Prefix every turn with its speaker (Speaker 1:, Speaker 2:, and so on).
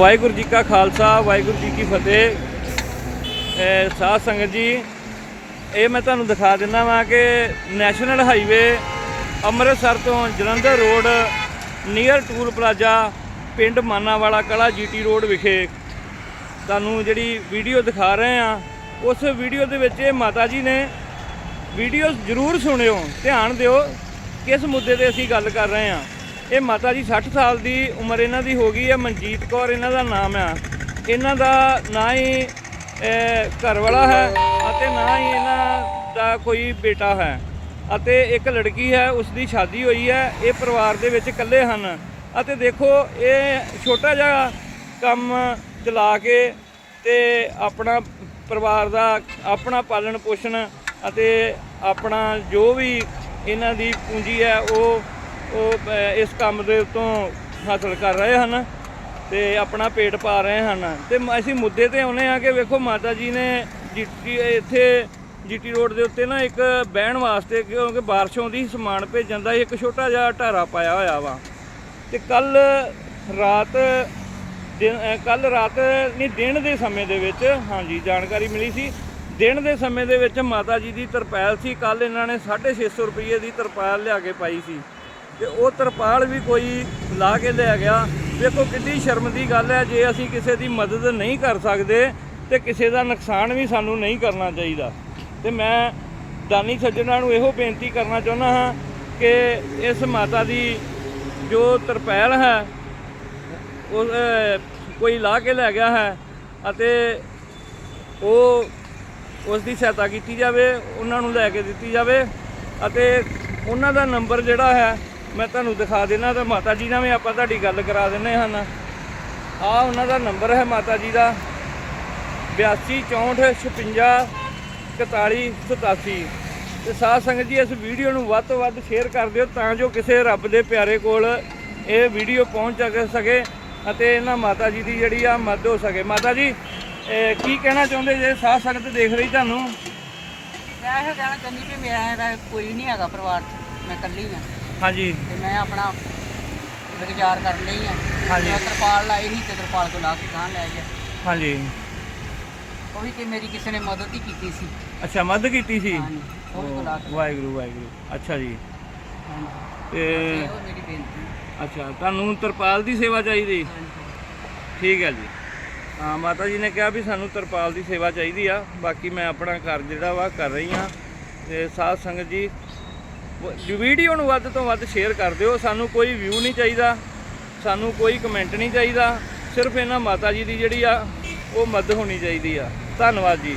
Speaker 1: ਵਾਹਿਗੁਰੂ ਜੀ ਕਾ ਖਾਲਸਾ, ਵਾਹਿਗੁਰੂ ਜੀ ਕੀ ਫਤਿਹ। ਇਹ ਸਾਧ ਸੰਗਤ ਜੀ, ਇਹ ਮੈਂ ਤੁਹਾਨੂੰ ਦਿਖਾ ਦਿੰਦਾ ਵਾਂ ਕਿ ਨੈਸ਼ਨਲ ਹਾਈਵੇ ਅੰਮ੍ਰਿਤਸਰ ਤੋਂ Jalandhar road near toll plaza ਪਿੰਡ ਮਾਨਾਵਾਲਾ ਕਲਾ ਜੀਟੀ ਰੋਡ ਵਿਖੇ ਤੁਹਾਨੂੰ ਜਿਹੜੀ ਵੀਡੀਓ ਦਿਖਾ ਰਹੇ ਆ ਉਸ ਵੀਡੀਓ ਦੇ ਵਿੱਚ ਇਹ ਮਾਤਾ ਜੀ ਨੇ ਵੀਡੀਓ ਜ਼ਰੂਰ ਸੁਣਿਓ, ਧਿਆਨ ਦਿਓ, ਕਿਸ ਮੁੱਦੇ ਤੇ ਅਸੀਂ ਗੱਲ ਕਰ ਰਹੇ ਆ ਇਹ ਮਾਤਾ ਜੀ 60 ਸਾਲ ਦੀ ਉਮਰ ਇਹਨਾਂ ਦੀ ਹੋ ਗਈ ਹੈ ਮਨਜੀਤ ਕੌਰ ਇਹਨਾਂ ਦਾ ਨਾਮ ਆ। ਇਹਨਾਂ ਦਾ ਨਾ ਹੀ ਅਹ, ਘਰ ਵਾਲਾ ਹੈ ਅਤੇ ਨਾ ਹੀ ਇਹਨਾਂ ਦਾ ਕੋਈ ਬੇਟਾ ਹੈ। ਅਤੇ ਇੱਕ ਲੜਕੀ ਹੈ ਉਸ ਦੀ ਸ਼ਾਦੀ ਹੋਈ ਹੈ ਇਹ ਪਰਿਵਾਰ ਦੇ ਵਿੱਚ ਇਕੱਲੇ ਹਨ। ਅਤੇ ਦੇਖੋ ਇਹ ਛੋਟਾ ਜਿਹਾ ਕੰਮ ਚਲਾ ਕੇ ਤੇ ਆਪਣਾ ਪਰਿਵਾਰ ਦਾ ਆਪਣਾ ਪਾਲਣ ਪੋਸ਼ਣ ਅਤੇ ਆਪਣਾ ਜੋ ਵੀ ਇਹਨਾਂ ਦੀ ਪੂੰਜੀ ਹੈ ਉਹ ਉਹ ਇਸ ਕੰਮ ਦੇ ਉੱਤੋਂ ਹਾਸਲ ਕਰ ਰਹੇ ਹਨ ਤੇ ਆਪਣਾ ਪੇਟ ਪਾ ਰਹੇ ਹਨ। ਤੇ ਅਸੀਂ ਮੁੱਦੇ ਤੇ ਆਉਨੇ ਆ ਕਿ ਵੇਖੋ ਮਾਤਾ ਜੀ ਨੇ ਜੀਟੀ, ਇੱਥੇ ਜੀਟੀ ਰੋਡ ਦੇ ਉੱਤੇ ਨਾ ਇੱਕ ਬਹਿਣ ਵਾਸਤੇ ਕਿਉਂਕਿ ਬਾਰਿਸ਼ ਆਉਂਦੀ ਸਮਾਨ ਭੇਜਣ ਦਾ ਇੱਕ ਛੋਟਾ ਜਿਹਾ ਢਾਰਾ ਪਾਇਆ ਹੋਇਆ ਵਾ। ਤੇ ਕੱਲ ਰਾਤ ਕੱਲ ਰਾਤ ਨਹੀਂ, ਦਿਨ ਦੇ ਸਮੇਂ ਦੇ ਵਿੱਚ, ਹਾਂਜੀ, ਜਾਣਕਾਰੀ ਮਿਲੀ ਸੀ। ਦਿਨ ਦੇ ਸਮੇਂ ਦੇ ਵਿੱਚ ਮਾਤਾ ਜੀ ਦੀ ਤਰਪਾਲ ਸੀ। ਕੱਲ ਇਹਨਾਂ ਨੇ 650 ਰੁਪਏ ਦੀ ਤਰਪਾਲ ਲਿਆ ਕੇ ਪਾਈ ਸੀ। ਤੇ ਉਹ ਤਰਪਾਲ ਵੀ ਕੋਈ ਲਾ ਕੇ ਲੈ ਗਿਆ। ਵੇਖੋ ਕਿੰਨੀ ਸ਼ਰਮ ਦੀ ਗੱਲ ਹੈ, ਜੇ ਅਸੀਂ ਕਿਸੇ ਦੀ ਮਦਦ ਨਹੀਂ ਕਰ ਸਕਦੇ ਤੇ ਕਿਸੇ ਦਾ ਨੁਕਸਾਨ ਵੀ ਸਾਨੂੰ ਨਹੀਂ ਕਰਨਾ ਚਾਹੀਦਾ। ਤੇ ਮੈਂ ਦਾਨੀ ਸੱਜਣਾਂ ਨੂੰ ਇਹੋ ਬੇਨਤੀ ਕਰਨਾ ਚਾਹੁੰਦਾ ਹਾਂ ਕਿ ਇਸ ਮਾਤਾ ਦੀ ਜੋ ਤਰਪਾਲ ਹੈ, ਉਹ ਕੋਈ ਲਾ ਕੇ ਲੈ ਗਿਆ ਹੈ ਅਤੇ ਉਹ ਉਸ ਦੀ ਸਹਾਇਤਾ ਕੀਤੀ ਜਾਵੇ, ਉਹਨਾਂ ਨੂੰ ਲੈ ਕੇ ਦਿੱਤੀ ਜਾਵੇ ਅਤੇ ਉਹਨਾਂ ਦਾ ਨੰਬਰ ਜਿਹੜਾ ਹੈ ਮੈਂ ਤੁਹਾਨੂੰ ਦਿਖਾ ਦੇਣਾ ਤਾਂ ਮਾਤਾ ਜੀ ਨਾਲ ਵੀ ਆਪਾਂ ਤੁਹਾਡੀ ਗੱਲ ਕਰਾ ਦਿੰਦੇ ਹਨ ਆ ਉਹਨਾਂ ਦਾ ਨੰਬਰ ਹੈ ਮਾਤਾ ਜੀ ਦਾ। 82 64 56 41 87 ਤੇ ਸਾਧ ਸੰਗਤ ਜੀ, ਇਸ ਵੀਡੀਓ ਨੂੰ ਵੱਧ ਤੋਂ ਵੱਧ ਸ਼ੇਅਰ ਕਰ ਦਿਓ ਤਾਂ ਜੋ ਕਿਸੇ ਰੱਬ ਦੇ ਪਿਆਰੇ ਕੋਲ ਇਹ ਵੀਡੀਓ ਪਹੁੰਚ ਸਕੇ- ਅਤੇ ਇਹਨਾਂ ਮਾਤਾ ਜੀ ਦੀ ਜਿਹੜੀ ਆ ਮਦਦ ਹੋ ਸਕੇ। ਮਾਤਾ ਜੀ ਕੀ ਕਹਿਣਾ ਚਾਹੁੰਦੇ ਜੇ ਸਾਧ ਸੰਗਤ ਦੇਖ ਰਹੀ ਤੁਹਾਨੂੰ?
Speaker 2: ਮੈਂ ਇਹ ਕਹਿਣਾ ਚਾਹੁੰਦੀ ਵੀ ਮੇਰਾ ਕੋਈ ਨਹੀਂ ਹੈਗਾ ਪਰਿਵਾਰ 'ਚ, ਮੈਂ ਇਕੱਲੀ ਹਾਂ
Speaker 1: ਹਾਂਜੀ।
Speaker 2: ਤੇ ਮੈਂ ਆਪਣਾ ਗੁਜ਼ਾਰ ਕਰਨ ਲਈ ਹਾਂ
Speaker 1: ਹਾਂਜੀ।
Speaker 2: ਮੈਂ ਤਰਪਾਲ ਲਾਈ ਸੀ ਤੇ ਤਰਪਾਲ ਤੋਂ ਲਾ ਕੇ ਗਾਂ ਲੈ ਗਿਆ।
Speaker 1: ਹਾਂਜੀ।
Speaker 2: ਉਹ ਵੀ ਕਿ ਮੇਰੀ ਕਿਸੇ ਨੇ ਮਦਦ ਹੀ ਕੀਤੀ ਸੀ।
Speaker 1: ਅੱਛਾ ਮਦਦ ਕੀਤੀ ਸੀ?
Speaker 2: ਹਾਂਜੀ ਉਹ ਵੀ ਤੋਂ ਲਾ ਕੇ।
Speaker 1: ਵਾਹਿਗੁਰੂ ਵਾਹਿਗੁਰੂ। ਅੱਛਾ ਜੀ।
Speaker 2: ਹਾਂਜੀ।
Speaker 1: ਤੇ
Speaker 2: ਤੇ ਉਹ ਮੇਰੀ ਬੇਨਤੀ।
Speaker 1: ਅੱਛਾ ਤੁਹਾਨੂੰ ਤਰਪਾਲ ਦੀ ਸੇਵਾ ਚਾਹੀਦੀ?
Speaker 2: ਹਾਂਜੀ।
Speaker 1: ਠੀਕ ਹੈ ਜੀ। ਹਾਂ ਮਾਤਾ ਜੀ ਨੇ ਕਿਹਾ ਵੀ ਸਾਨੂੰ ਤਰਪਾਲ ਦੀ ਸੇਵਾ ਚਾਹੀਦੀ ਆ। ਬਾਕੀ ਮੈਂ ਆਪਣਾ ਘਰ ਜਿਹੜਾ ਵਾ ਕਰ ਰਹੀ ਆ ਤੇ ਸਾਧ ਸੰਗਤ ਜੀ ਵੀਡੀਓ ਨੂੰ ਵੱਧ ਤੋਂ ਵੱਧ ਸ਼ੇਅਰ ਕਰ ਦਿਓ। ਸਾਨੂੰ ਕੋਈ ਵਿਊ ਨਹੀਂ ਚਾਹੀਦਾ। ਸਾਨੂੰ ਕੋਈ ਕਮੈਂਟ ਨਹੀਂ ਚਾਹੀਦਾ। ਸਿਰਫ ਇਹਨਾਂ ਮਾਤਾ ਜੀ ਦੀ ਜਿਹੜੀ ਆ, ਉਹ ਮਦਦ ਹੋਣੀ ਚਾਹੀਦੀ ਆ। ਧੰਨਵਾਦ ਜੀ।